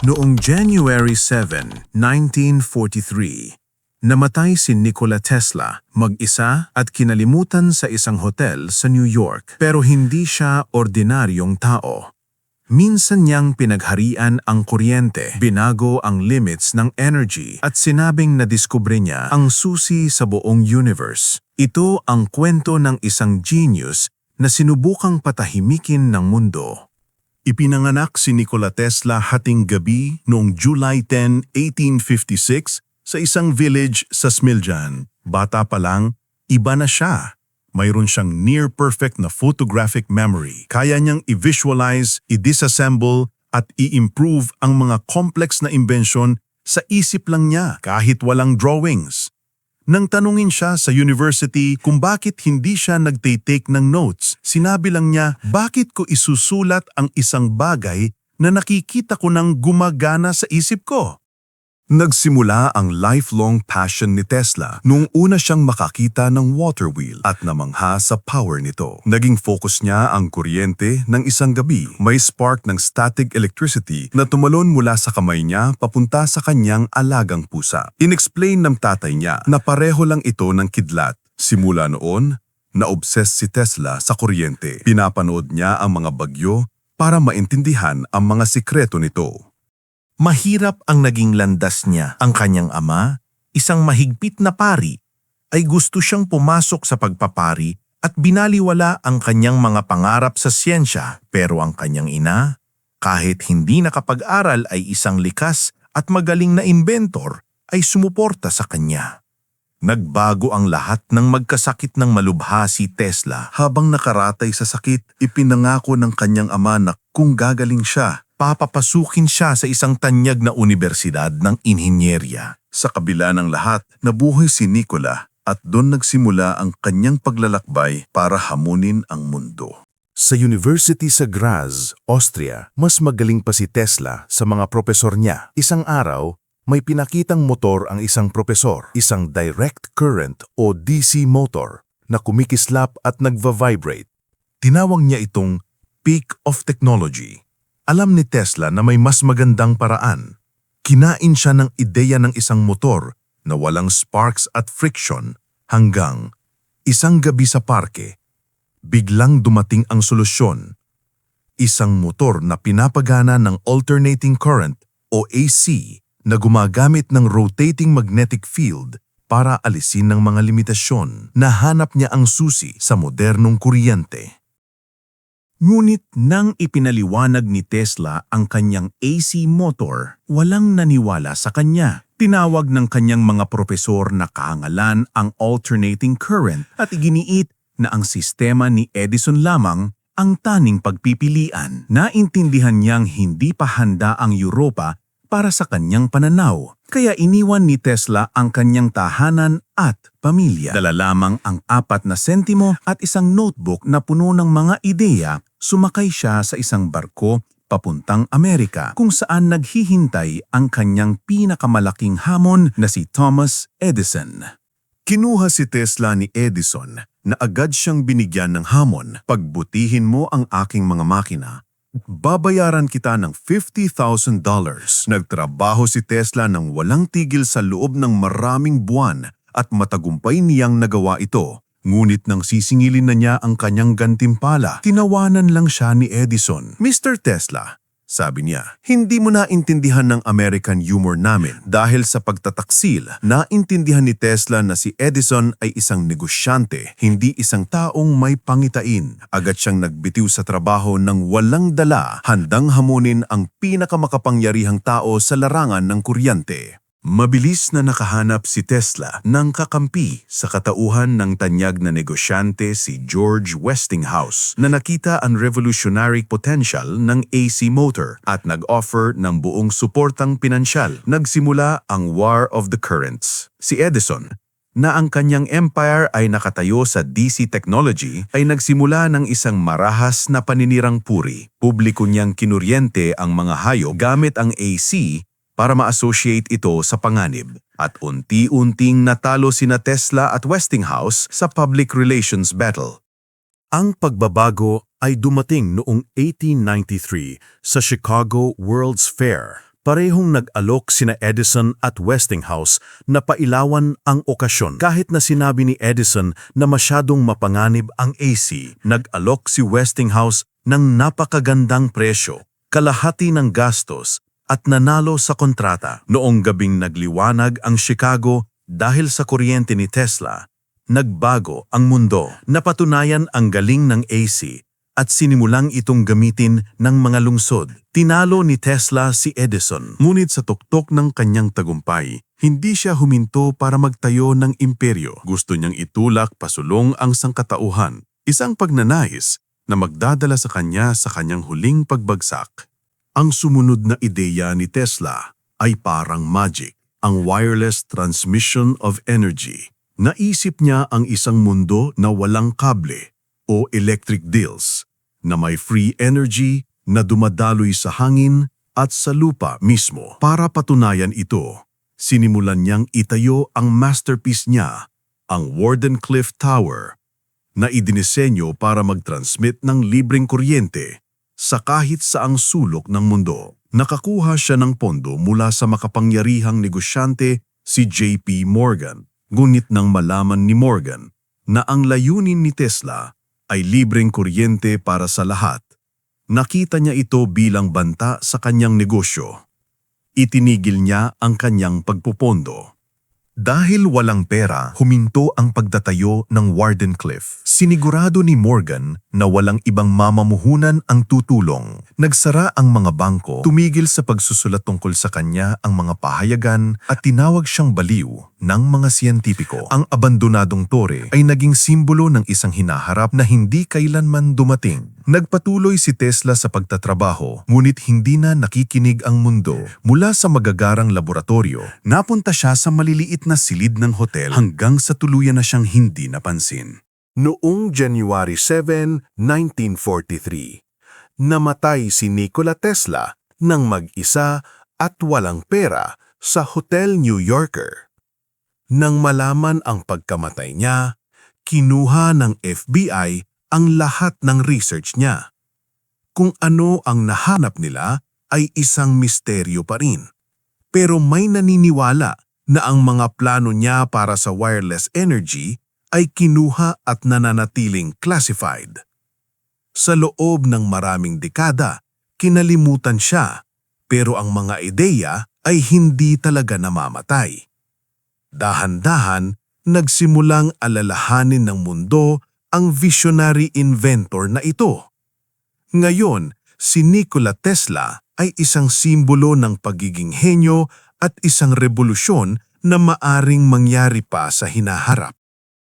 Noong January 7, 1943, namatay si Nikola Tesla mag-isa at kinalimutan sa isang hotel sa New York. Pero hindi siya ordinaryong tao. Minsan niyang pinagharian ang kuryente, binago ang limits ng energy at sinabing nadiskubre niya ang susi sa buong universe. Ito ang kwento ng isang genius na sinubukang patahimikin ng mundo. Ipinanganak si Nikola Tesla hating gabi noong July 10, 1856 sa isang village sa Smiljan. Bata pa lang, iba na siya. Mayroon siyang near-perfect na photographic memory. Kaya niyang i-visualize, i-disassemble at i-improve ang mga complex na imbensyon sa isip lang niya kahit walang drawings. Nang tanungin siya sa university kung bakit hindi siya nagtitake ng notes, sinabi lang niya, bakit ko isusulat ang isang bagay na nakikita ko nang gumagana sa isip ko? Nagsimula ang lifelong passion ni Tesla nung una siyang makakita ng water wheel at namangha sa power nito. Naging focus niya ang kuryente ng isang gabi. May spark ng static electricity na tumalon mula sa kamay niya papunta sa kanyang alagang pusa. Inexplain ng tatay niya na pareho lang ito ng kidlat. Simula noon, na-obsess si Tesla sa kuryente. Pinapanood niya ang mga bagyo para maintindihan ang mga sikreto nito. Mahirap ang naging landas niya. Ang kanyang ama, isang mahigpit na pari, ay gusto siyang pumasok sa pagpapari at binaliwala ang kanyang mga pangarap sa siyensya. Pero ang kanyang ina, kahit hindi nakapag-aral ay isang likas at magaling na inventor, ay sumuporta sa kanya. Nagbago ang lahat ng magkasakit ng malubha si Tesla. Habang nakaratay sa sakit, ipinangako ng kanyang ama na kung gagaling siya, Papapasukin siya sa isang tanyag na universidad ng inhinyerya. Sa kabila ng lahat, nabuhay si Nikola at doon nagsimula ang kanyang paglalakbay para hamunin ang mundo. Sa University sa Graz, Austria, mas magaling pa si Tesla sa mga profesor niya. Isang araw, may pinakitang motor ang isang profesor, isang direct current o DC motor na kumikislap at nagva-vibrate. Tinawag niya itong peak of technology. Alam ni Tesla na may mas magandang paraan. Kinain siya ng ideya ng isang motor na walang sparks at friction hanggang isang gabi sa parke, biglang dumating ang solusyon. Isang motor na pinapagana ng alternating current o AC na gumagamit ng rotating magnetic field para alisin ng mga limitasyon. Nahanap niya ang susi sa modernong kuryente. Ngunit nang ipinaliwanag ni Tesla ang kanyang AC motor, walang naniwala sa kanya. Tinawag ng kanyang mga propesor na kahangalan ang alternating current at iginiit na ang sistema ni Edison lamang ang taning pagpipilian. Naintindihan niyang hindi pa handa ang Europa para sa kanyang pananaw. Kaya iniwan ni Tesla ang kanyang tahanan at pamilya. Dala lamang ang apat na sentimo at isang notebook na puno ng mga ideya sumakay siya sa isang barko papuntang Amerika kung saan naghihintay ang kanyang pinakamalaking hamon na si Thomas Edison. Kinuha si Tesla ni Edison na agad siyang binigyan ng hamon. Pagbutihin mo ang aking mga makina, babayaran kita ng $50,000. Nagtrabaho si Tesla ng walang tigil sa loob ng maraming buwan at matagumpay niyang nagawa ito. Ngunit nang sisingilin na niya ang kanyang gantimpala, tinawanan lang siya ni Edison. Mr. Tesla, sabi niya, hindi mo naintindihan ng American humor namin dahil sa pagtataksil, naintindihan ni Tesla na si Edison ay isang negosyante, hindi isang taong may pangitain. Agad siyang nagbitiw sa trabaho ng walang dala, handang hamunin ang pinakamakapangyarihang tao sa larangan ng kuryente. Mabilis na nakahanap si Tesla ng kakampi sa katauhan ng tanyag na negosyante si George Westinghouse na nakita ang revolutionary potential ng AC motor at nag-offer ng buong suportang pinansyal. Nagsimula ang War of the Currents. Si Edison, na ang kanyang empire ay nakatayo sa DC technology ay nagsimula ng isang marahas na paninirang puri. Publiko niyang kinuryente ang mga hayop gamit ang AC para ma-associate ito sa panganib at unti-unting natalo sina Tesla at Westinghouse sa public relations battle. Ang pagbabago ay dumating noong 1893 sa Chicago World's Fair. Parehong nag-alok sina Edison at Westinghouse na pailawan ang okasyon. Kahit na sinabi ni Edison na masyadong mapanganib ang AC, nag-alok si Westinghouse ng napakagandang presyo, kalahati ng gastos at nanalo sa kontrata. Noong gabing nagliwanag ang Chicago dahil sa kuryente ni Tesla, nagbago ang mundo. Napatunayan ang galing ng AC at sinimulang itong gamitin ng mga lungsod. Tinalo ni Tesla si Edison. Ngunit sa tuktok ng kanyang tagumpay, hindi siya huminto para magtayo ng imperyo. Gusto niyang itulak pasulong ang sangkatauhan, isang pagnanais na magdadala sa kanya sa kanyang huling pagbagsak. Ang sumunod na ideya ni Tesla ay parang magic, ang wireless transmission of energy. Naisip niya ang isang mundo na walang kable o electric deals, na may free energy na dumadaloy sa hangin at sa lupa mismo. Para patunayan ito, sinimulan niyang itayo ang masterpiece niya, ang Wardenclyffe Tower, na idinisenyo para mag-transmit ng libreng kuryente sa kahit saang sulok ng mundo. Nakakuha siya ng pondo mula sa makapangyarihang negosyante si JP Morgan. Ngunit nang malaman ni Morgan na ang layunin ni Tesla ay libreng kuryente para sa lahat, nakita niya ito bilang banta sa kanyang negosyo. Itinigil niya ang kanyang pagpupondo. Dahil walang pera, huminto ang pagdatayo ng Wardenclyffe. Sinigurado ni Morgan na walang ibang mamamuhunan ang tutulong. Nagsara ang mga bangko, tumigil sa pagsusulat tungkol sa kanya ang mga pahayagan at tinawag siyang baliw ng mga siyentipiko. Ang abandonadong tore ay naging simbolo ng isang hinaharap na hindi kailanman dumating. Nagpatuloy si Tesla sa pagtatrabaho, ngunit hindi na nakikinig ang mundo. Mula sa magagarang laboratorio, Napunta siya sa maliliit na silid ng hotel hanggang sa tuluyan na siyang hindi napansin. Noong January 7, 1943, namatay si Nikola Tesla ng mag-isa at walang pera sa Hotel New Yorker. Nang malaman ang pagkamatay niya, kinuha ng FBI ang lahat ng research niya. Kung ano ang nahanap nila ay isang misteryo pa rin. Pero may naniniwala na ang mga plano niya para sa wireless energy ay kinuha at nananatiling classified. Sa loob ng maraming dekada, kinalimutan siya, pero ang mga ideya ay hindi talaga namamatay. Dahan-dahan, nagsimulang alalahanin ng mundo ang visionary inventor na ito. Ngayon, si Nikola Tesla ay isang simbolo ng pagiging henyo at isang revolusyon na maaring mangyari pa sa hinaharap.